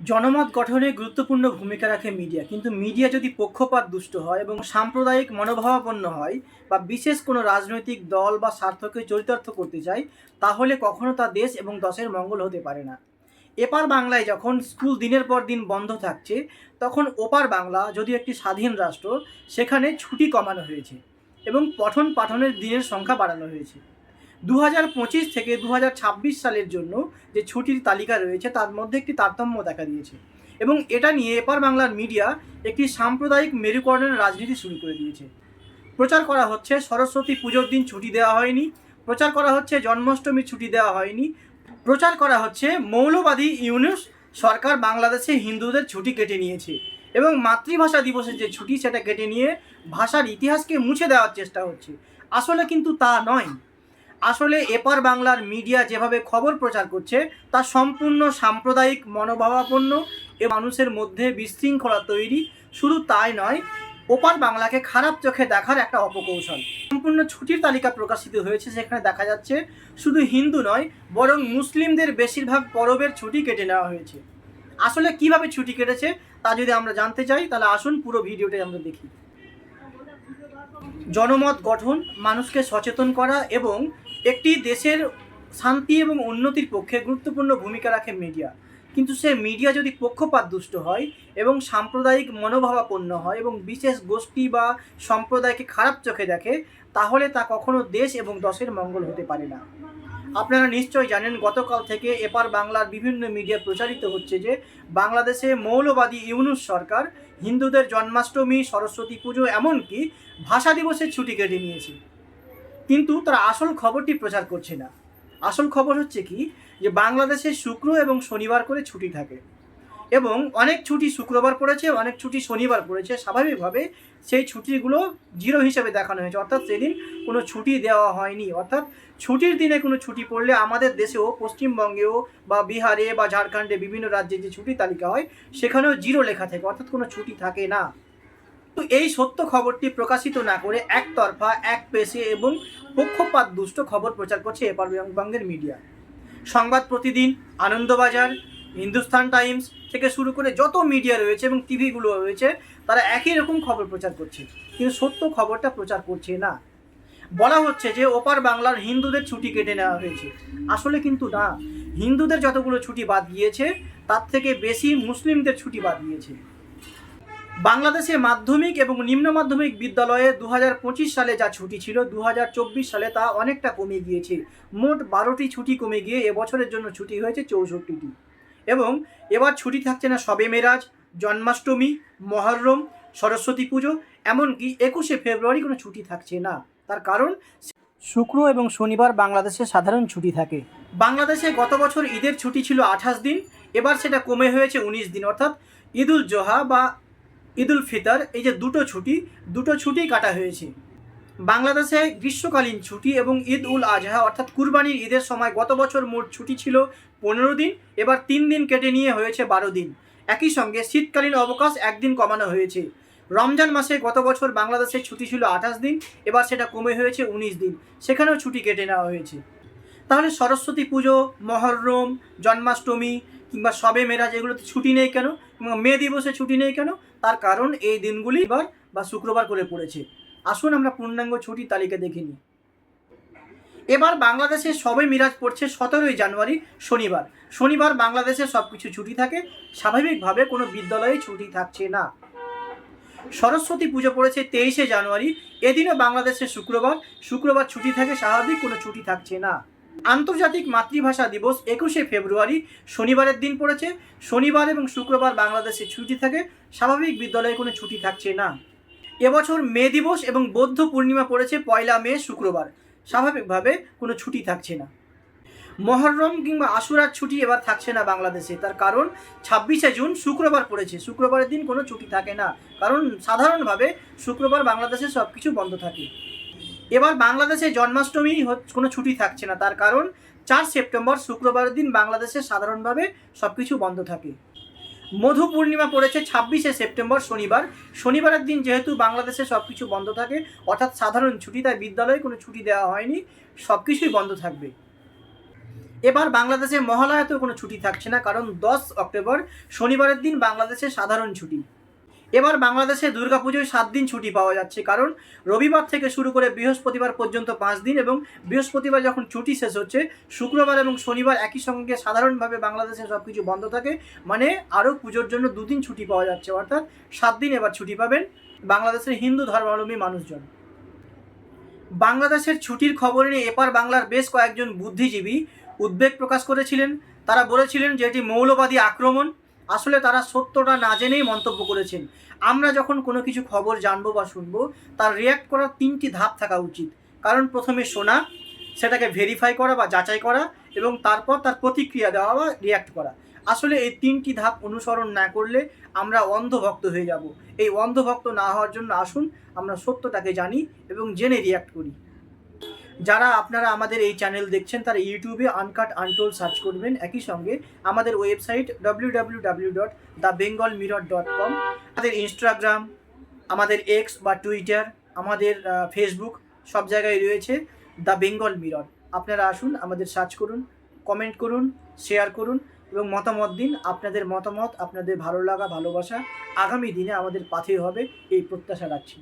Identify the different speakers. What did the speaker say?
Speaker 1: জনমত গঠনে গুরুত্বপূর্ণ ভূমিকা রাখে মিডিয়া। কিন্তু মিডিয়া যদি পক্ষপাত দুষ্ট হয় এবং সাম্প্রদায়িক মনোভাবাপন্ন হয় বা বিশেষ কোনো রাজনৈতিক দল বা স্বার্থকে চরিতার্থ করতে চায়, তাহলে কখনো তা দেশ এবং দশের মঙ্গল হতে পারে না। এপার বাংলায় যখন স্কুল দিনের পর দিন বন্ধ থাকছে, তখন ওপার বাংলা যদি একটি স্বাধীন রাষ্ট্র, সেখানে ছুটি কমানো হয়েছে এবং পঠন পাঠনের দিনের সংখ্যা বাড়ানো হয়েছে। দু থেকে দু হাজার ছাব্বিশ সালের জন্য যে ছুটির তালিকা রয়েছে, তার মধ্যে একটি তারতম্য দেখা দিয়েছে। এবং এটা নিয়ে এপার বাংলার মিডিয়া একটি সাম্প্রদায়িক মেরুকরণের রাজনীতি শুরু করে দিয়েছে। প্রচার করা হচ্ছে, সরস্বতী পুজোর দিন ছুটি দেওয়া হয়নি। প্রচার করা হচ্ছে, জন্মাষ্টমীর ছুটি দেওয়া হয়নি। প্রচার করা হচ্ছে, মৌলবাদী ইউনুস সরকার বাংলাদেশে হিন্দুদের ছুটি কেটে নিয়েছে। এবং মাতৃভাষা দিবসের যে ছুটি, সেটা কেটে নিয়ে ভাষার ইতিহাসকে মুছে দেওয়ার চেষ্টা হচ্ছে। আসলে কিন্তু তা নয়। আসলে এপার বাংলার মিডিয়া যেভাবে খবর প্রচার করছে, তা সম্পূর্ণ সাম্প্রদায়িক, মনোভাবাপন্ন এ মানুষের মধ্যে বিশৃঙ্খলা তৈরি। শুধু তাই নয়, ওপার বাংলাকে খারাপ চোখে দেখার একটা অপকৌশল। সম্পূর্ণ ছুটির তালিকা প্রকাশিত হয়েছে, সেখানে দেখা যাচ্ছে শুধু হিন্দু নয়, বরং মুসলিমদের বেশিরভাগ পরবের ছুটি কেটে নেওয়া হয়েছে। আসলে কীভাবে ছুটি কেটেছে, তা যদি আমরা জানতে চাই, তাহলে আসুন পুরো ভিডিওটাই আমরা দেখি। জনমত গঠন, মানুষকে সচেতন করা এবং একটি দেশের শান্তি এবং উন্নতির পক্ষে গুরুত্বপূর্ণ ভূমিকা রাখে মিডিয়া। কিন্তু সে মিডিয়া যদি পক্ষপাত দুষ্ট হয় এবং সাম্প্রদায়িক মনোভাবাপন্ন হয় এবং বিশেষ গোষ্ঠী বা সম্প্রদায়কে খারাপ চোখে দেখে, তাহলে তা কখনো দেশ এবং দশের মঙ্গল হতে পারে না। আপনারা নিশ্চয় জানেন, গতকাল থেকে এপার বাংলার বিভিন্ন মিডিয়া প্রচারিত হচ্ছে যে বাংলাদেশে মৌলবাদী ইউনুস সরকার, হিন্দুদের জন্মাষ্টমী, সরস্বতী পুজো, এমনকি ভাষা দিবসের ছুটি কেটে নিয়েছে। কিন্তু তারা আসল খবরটি প্রচার করছে না। আসল খবর হচ্ছে কি, যে বাংলাদেশে শুক্র এবং শনিবার করে ছুটি থাকে এবং অনেক ছুটি শুক্রবার পড়েছে, অনেক ছুটি শনিবার পড়েছে। স্বাভাবিকভাবে সেই ছুটিগুলো জিরো হিসেবে দেখানো হয়েছে। অর্থাৎ সেদিন কোনো ছুটি দেওয়া হয়নি। অর্থাৎ ছুটির দিনে কোনো ছুটি পড়লে আমাদের দেশেও, পশ্চিমবঙ্গেও বা বিহারে বা ঝাড়খণ্ডে বিভিন্ন রাজ্যে যে ছুটি তালিকা হয়, সেখানেও জিরো লেখা থাকে। অর্থাৎ কোনো ছুটি থাকে না। তো এই সত্য খবরটি প্রকাশিত না করে একতরফা এক পেশে এবং পক্ষপাত দুষ্ট খবর প্রচার করছে এপার বঙ্গের মিডিয়া। সংবাদ প্রতিদিন, আনন্দবাজার হিন্দুস্তান টাইমস থেকে শুরু করে যত মিডিয়া রয়েছে এবং টিভিগুলো রয়েছে, তারা একই রকম খবর প্রচার করছে। কিন্তু সত্য খবরটা প্রচার করছে না। বলা হচ্ছে যে ওপার বাংলার হিন্দুদের ছুটি কেটে নেওয়া হয়েছে। আসলে কিন্তু না। হিন্দুদের যতগুলো ছুটি বাদ গিয়েছে, তার থেকে বেশি মুসলিমদের ছুটি বাদ গিয়েছে। বাংলাদেশে মাধ্যমিক এবং নিম্ন মাধ্যমিক বিদ্যালয়ে দু হাজার পঁচিশ সালে যা ছুটি ছিল দু হাজার চব্বিশ সালে তা অনেকটা কমে গিয়েছে। মোট বারোটি ছুটি কমে গিয়ে এবছরের জন্য ছুটি হয়েছে চৌষট্টিটি। এবং এবার ছুটি থাকছে না সবে মেরাজ, জন্মাষ্টমী, মহরম, সরস্বতী পুজো, এমনকি একুশে ফেব্রুয়ারি কোনো ছুটি থাকছে না। তার কারণ, শুক্র এবং শনিবার বাংলাদেশে সাধারণ ছুটি থাকে। বাংলাদেশে গত বছর ঈদের ছুটি ছিল আঠাশ দিন, এবার সেটা কমে হয়েছে উনিশ দিন। অর্থাৎ ঈদুল জোহা বা ঈদুল ফিতর, এই যে দুটো ছুটি দুটো ছুটি কাটা হয়েছে। বাংলাদেশে গ্রীষ্মকালীন ছুটি এবং ঈদ উল আজহা, অর্থাৎ কুরবানির ঈদের সময় গত বছর মোট ছুটি ছিল পনেরো দিন, এবার তিন দিন কেটে নিয়ে হয়েছে বারো দিন। একই সঙ্গে শীতকালীন অবকাশ একদিন কমানো হয়েছে। রমজান মাসে গত বছর বাংলাদেশে ছুটি ছিল আঠাশ দিন, এবার সেটা কমে হয়েছে উনিশ দিন। সেখানেও ছুটি কেটে নেওয়া হয়েছে। তাহলে সরস্বতী পুজো, মহরম, জন্মাষ্টমী কিংবা সবে মেরাজ এগুলোতে ছুটি নেই কেন, কিংবা মে দিবসে ছুটি নেই কেন, তার কারণ এই দিনগুলি এবার বা শুক্রবার করে পড়েছে। আসুন আমরা পূর্ণাঙ্গ ছুটির তালিকা দেখে নিই। এবার বাংলাদেশে সবে মিরাজ পড়ছে সতেরোই জানুয়ারি, শনিবার। শনিবার বাংলাদেশে সব কিছু ছুটি থাকে, স্বাভাবিকভাবে কোনো বিদ্যালয়ে ছুটি থাকছে না। সরস্বতী পুজো পড়েছে তেইশে জানুয়ারি, এদিনও বাংলাদেশে শুক্রবার। শুক্রবার ছুটি থাকে, স্বাভাবিক কোনো ছুটি থাকছে না। আন্তর্জাতিক মাতৃভাষা দিবস একুশে ফেব্রুয়ারি শনিবারের দিন পড়েছে। শনিবার এবং শুক্রবার বাংলাদেশে ছুটি থাকে, স্বাভাবিক বিদ্যালয়ে কোনো ছুটি থাকছে না। এবছর মে দিবস এবং বৌদ্ধ পূর্ণিমা পড়েছে, পয়লা মে, শুক্রবার। স্বাভাবিকভাবে কোনো ছুটি থাকছে না। মহরম কিংবা আশুরার ছুটি এবার থাকছে না বাংলাদেশে। তার কারণ, ছাব্বিশে জুন শুক্রবার পড়েছে। শুক্রবারের দিন কোনো ছুটি থাকে না। কারণ, সাধারণভাবে শুক্রবার বাংলাদেশে সব কিছু বন্ধ থাকে। এবার বাংলাদেশে জন্মাষ্টমী কোনো ছুটি থাকছে না, তার কারণ চার সেপ্টেম্বর শুক্রবারের দিন বাংলাদেশে সাধারণভাবে সব কিছু বন্ধ থাকে। মধু পূর্ণিমা পড়েছে ছাব্বিশে সেপ্টেম্বর শনিবার। শনিবারের দিন যেহেতু বাংলাদেশে সব কিছু বন্ধ থাকে, অর্থাৎ সাধারণ ছুটি, তাই বিদ্যালয়ে কোনো ছুটি দেওয়া হয়নি সব কিছুই বন্ধ থাকবে। এবার বাংলাদেশে মহালয়াতেও কোনো ছুটি থাকছে না, কারণ দশ অক্টোবর শনিবারের দিন বাংলাদেশে সাধারণ ছুটি। এবার বাংলাদেশে দুর্গাপুজোয় সাত দিন ছুটি পাওয়া যাচ্ছে, কারণ রবিবার থেকে শুরু করে বৃহস্পতিবার পর্যন্ত পাঁচ দিন এবং বৃহস্পতিবার যখন ছুটি শেষ হচ্ছে, শুক্রবার এবং শনিবার একই সঙ্গে সাধারণভাবে বাংলাদেশে সব কিছু বন্ধ থাকে মানে আরও পুজোর জন্য দুদিন ছুটি পাওয়া যাচ্ছে, অর্থাৎ সাত দিন এবার ছুটি পাবেন বাংলাদেশের হিন্দু ধর্মাবলম্বী মানুষজন। বাংলাদেশের ছুটির খবর নিয়ে এপার বাংলার বেশ কয়েকজন বুদ্ধিজীবী উদ্বেগ প্রকাশ করেছিলেন। তারা বলেছিলেন যে এটি মৌলবাদী আক্রমণ আসলে তারা সত্যটা না জেনেই মন্তব্য করেছেন। আমরা যখন কোনো কিছু খবর জানব বা শুনব, তার রিয়্যাক্ট করার তিনটি ধাপ থাকা উচিত। কারণ প্রথমে শোনা, সেটাকে ভেরিফাই করা বা যাচাই করা এবং তারপর তার প্রতিক্রিয়া দেওয়া বা রিয়্যাক্ট করা। আসলে এই তিনটি ধাপ অনুসরণ না করলে আমরা অন্ধভক্ত হয়ে যাব। এই অন্ধভক্ত না হওয়ার জন্য আসুন, আমরা সত্যটাকে জানি এবং জেনে রিয়্যাক্ট করি। যারা আপনারা আমাদের এই চ্যানেল দেখছেন, তারা ইউটিউবে আনকাট আনটোল সার্চ করবেন। একই সঙ্গে আমাদের website W W W dot the Bengal Mirror dot com আমাদের ইনস্টাগ্রাম আমাদের এক্স বা টুইটার আমাদের ফেসবুক সব জায়গায় রয়েছে দ্য বেঙ্গল মিরর আপনারা আসুন, আমাদের সার্চ করুন কমেন্ট করুন শেয়ার করুন এবং মতামত দিন, আপনাদের মতামত, আপনাদের ভালো লাগা, ভালোবাসা আগামী দিনে আমাদের পাথেয় হবে, এই প্রত্যাশা রাখছি।